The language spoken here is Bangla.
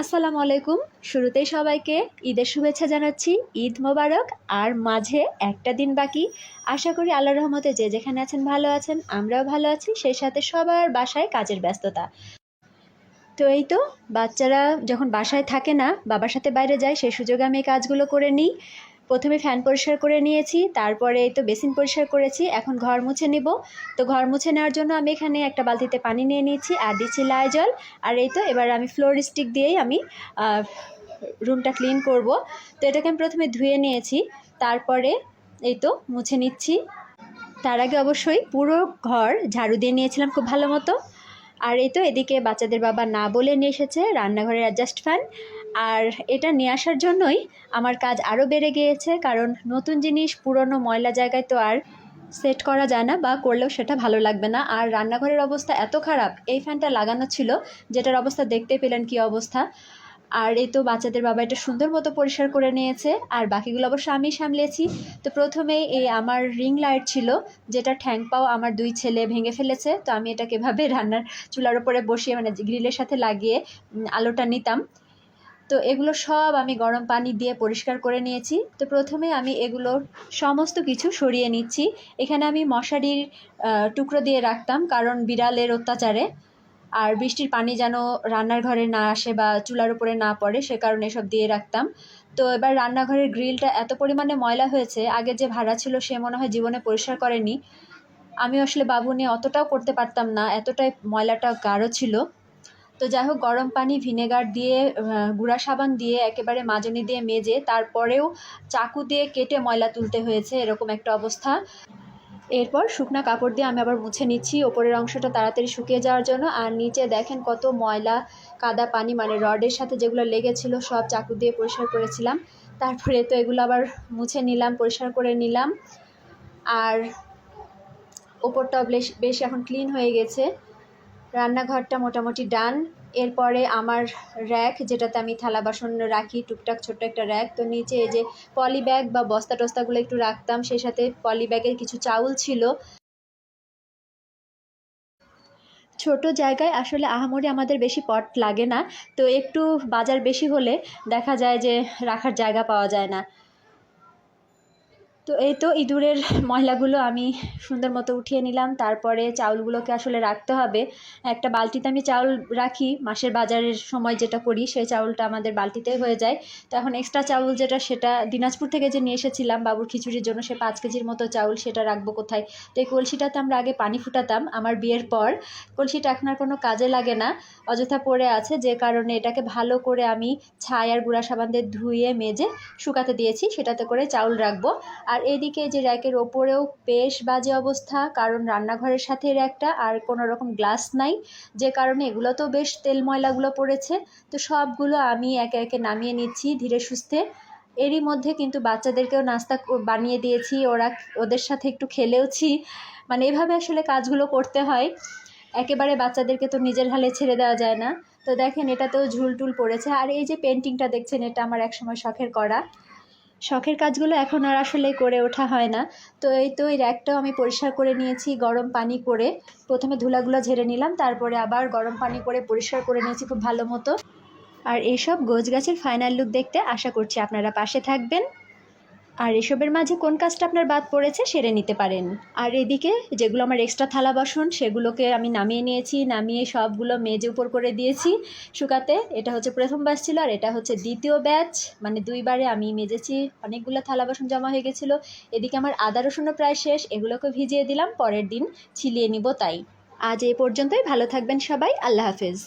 আসসালামু আলাইকুম। শুরুতেই সবাইকে ঈদের শুভেচ্ছা জানাচ্ছি। ঈদ মোবারক। আর মাঝে একটা দিন বাকি। আশা করি আল্লাহ রহমতে যে যেখানে আছেন ভালো আছেন, আমরাও ভালো আছি। সেই সাথে সবার বাসায় কাজের ব্যস্ততা। তো এই তো, বাচ্চারা যখন বাসায় থাকে না, বাবার সাথে বাইরে যায়, সেই সুযোগে আমি এই কাজগুলো করে নিই। প্রথমে ফ্যান পরিষ্কার করে নিয়েছি, তারপরে এই তো বেসিন পরিষ্কার করেছি, এখন ঘর মুছে নিব। তো ঘর মুছে নেওয়ার জন্য আমি এখানে একটা বালতিতে পানি নিয়ে নিয়েছি, আর দিচ্ছি লাই জল। আর এই তো, এবার আমি ফ্লোর স্টিক দিয়েই আমি রুমটা ক্লিন করব। তো এটাকে আমি প্রথমে ধুয়ে নিয়েছি, তারপরে এই তো মুছে নিচ্ছি। তার আগে অবশ্যই পুরো ঘর ঝাড়ু দিয়ে নিয়েছিলাম খুব ভালো মতো। আর এই তো এদিকে বাচ্চাদের বাবা না বলে নিয়ে এসেছে রান্নাঘরের অ্যাডজাস্ট ফ্যান আর এটা নিয়ে আসার জন্যই আমার কাজ আরও বেড়ে গিয়েছে, কারণ নতুন জিনিস, পুরনো ময়লা জায়গায় তো আর সেট করা যায় না বা করলেও সেটা ভালো লাগবে না। আর রান্নাঘরের অবস্থা এত খারাপ, এই ফ্যানটা লাগানো ছিল, যেটার অবস্থা দেখতে পেলেন কি অবস্থা? আর এই তো বাচ্চাদের বাবা এটা সুন্দর মতো পরিষ্কার করে নিয়েছে, আর বাকিগুলো অবশ্য আমি সামলেছি। তো প্রথমেই এই আমার রিং লাইট ছিল, যেটা ঠ্যাং পাও আমার দুই ছেলে ভেঙে ফেলেছে, তো আমি এটাকে এভাবে রান্নার চুলার উপরে বসিয়ে মানে গ্রিলের সাথে লাগিয়ে আলোটা নিতাম। তো এগুলো সব আমি গরম পানি দিয়ে পরিষ্কার করে নিয়েছি। তো প্রথমে আমি এগুলোর সমস্ত কিছু সরিয়ে নিচ্ছি। এখানে আমি মশারির টুকরো দিয়ে রাখতাম, কারণ বিড়ালের অত্যাচারে। আর বৃষ্টির পানি যেন রান্নার ঘরে না আসে বা চুলার উপরে না পড়ে, সে কারণে এসব দিয়ে রাখতাম। তো এবার রান্নাঘরের গ্রিলটা এত পরিমাণে ময়লা হয়েছে, আগে যে ভাড়া ছিল সে মনে হয় জীবনে পরিষ্কার করেনি। আমি আসলে বাবু নিয়ে অতটাও করতে পারতাম না, এতটাই ময়লাটা গাঢ় ছিল। তো যাই হোক, গরম পানি, ভিনেগার দিয়ে গুঁড়া সাবান দিয়ে, একেবারে মাজনি দিয়ে মেজে, তারপরেও চাকু দিয়ে কেটে ময়লা তুলতে হয়েছে, এরকম একটা অবস্থা। এরপর শুকনো কাপড় দিয়ে আমি আবার মুছে নিচ্ছি। ওপরের অংশটা তাড়াতাড়ি শুকিয়ে যাওয়ার জন্য। আর নিচে দেখেন কত ময়লা, কাদা পানি মানে রডের সাথে যেগুলো লেগেছিল সব চাকু দিয়ে পরিষ্কার করেছিলাম। তারপরে তো এগুলো আবার মুছে নিলাম, পরিষ্কার করে নিলাম। আর ওপরটাও বেশ বেশ এখন ক্লিন হয়ে গেছে। রান্নাঘরটা মোটামুটি ডান এরপরে আমার র্যাক যেটাতে আমি থালা বাসন রাখি, টুকটাক ছোট্ট একটা র্যাক তো নিচে এই যে পলি ব্যাগ বা বস্তা টস্তাগুলো একটু রাখতাম, সেই সাথে পলি ব্যাগের কিছু চাউল ছিল। ছোট জায়গায় আসলে আহামরি আমাদের বেশি পট লাগে না, তো একটু বাজার বেশি হলে দেখা যায় যে রাখার জায়গা পাওয়া যায় না। তো এই তো ইঁদুরের ময়লাগুলো আমি সুন্দর মতো উঠিয়ে নিলাম। তারপরে চাউলগুলোকে আসলে রাখতে হবে। একটা বালতিতে আমি চাউল রাখি, মাসের বাজারের সময় যেটা করি সেই চাউলটা আমাদের বালতিতে হয়ে যায়। তো এখন এক্সট্রা চাউল যেটা সেটা দিনাজপুর থেকে যে নিয়ে এসেছিলাম বাবুর খিচুড়ির জন্য, সে পাঁচ কেজির মতো চাউল সেটা রাখব কোথায়? তো এই কলসিটাতে আমরা আগে পানি ফুটাতাম আমার বিয়ের পর। কলসিটা এখন আর কোনো কাজে লাগে না, অযথা পড়ে আছে। যে কারণে এটাকে ভালো করে আমি ছাই আর গুঁড়া সাবান দিয়ে ধুয়ে, মেজে শুকাতে দিয়েছি। সেটাতে করে চাউল রাখব। আর এদিকে যে র্যাকের ওপরেও বেশ বাজে অবস্থা, কারণ রান্নাঘরের সাথে র্যাকটা আর কোনো রকম গ্লাস নাই, যে কারণে এগুলো তো বেশ তেল ময়লাগুলো পড়েছে। তো সবগুলো আমি একে একে নামিয়ে নিচ্ছি ধীরে সুস্থে। এরই মধ্যে কিন্তু বাচ্চাদেরকেও নাস্তা বানিয়ে দিয়েছি, ওরা ওদের সাথে একটু খেলেওছি। মানে এভাবে আসলে কাজগুলো করতে হয়। একেবারে বাচ্চাদেরকে তো নিজের হালে ছেড়ে দেওয়া যায় না। তো দেখেন এটা এটাতেও ঝুলটুল পড়েছে। আর এই যে পেন্টিংটা দেখছেন, এটা আমার একসময় শখের করা। শখের কাজগুলো এখন আর আসলে করে ওঠা হয় না। তো এই তো এই র্যাকটাও আমি পরিষ্কার করে নিয়েছি, গরম পানি করে। প্রথমে ধুলাগুলো ঝেড়ে নিলাম, তারপরে আবার গরম পানি করে পরিষ্কার করে নিয়েছি খুব ভালো মতো। আর এসব গোছ গাছের ফাইনাল লুক দেখতে আশা করছি আপনারা পাশে থাকবেন। আর এসবের মাঝে কোন কাজটা আপনার বাদ পড়েছে সেরে নিতে পারেন। আর এদিকে যেগুলো আমার এক্সট্রা থালা বাসন, সেগুলোকে আমি নামিয়ে নিয়েছি, নামিয়ে সবগুলো মেজে উপর করে দিয়েছি শুকাতে। এটা হচ্ছে প্রথম ব্যাচ ছিল আর এটা হচ্ছে দ্বিতীয় ব্যাচ মানে দুইবারে আমি মেজেছি, অনেকগুলো থালা বাসন জমা হয়ে গেছিল। এদিকে আমার আদা রসুনও প্রায় শেষ এগুলোকে ভিজিয়ে দিলাম, পরের দিন ছিলিয়ে নিব তাই। আজ এ পর্যন্তই, ভালো থাকবেন সবাই, আল্লাহ হাফেজ।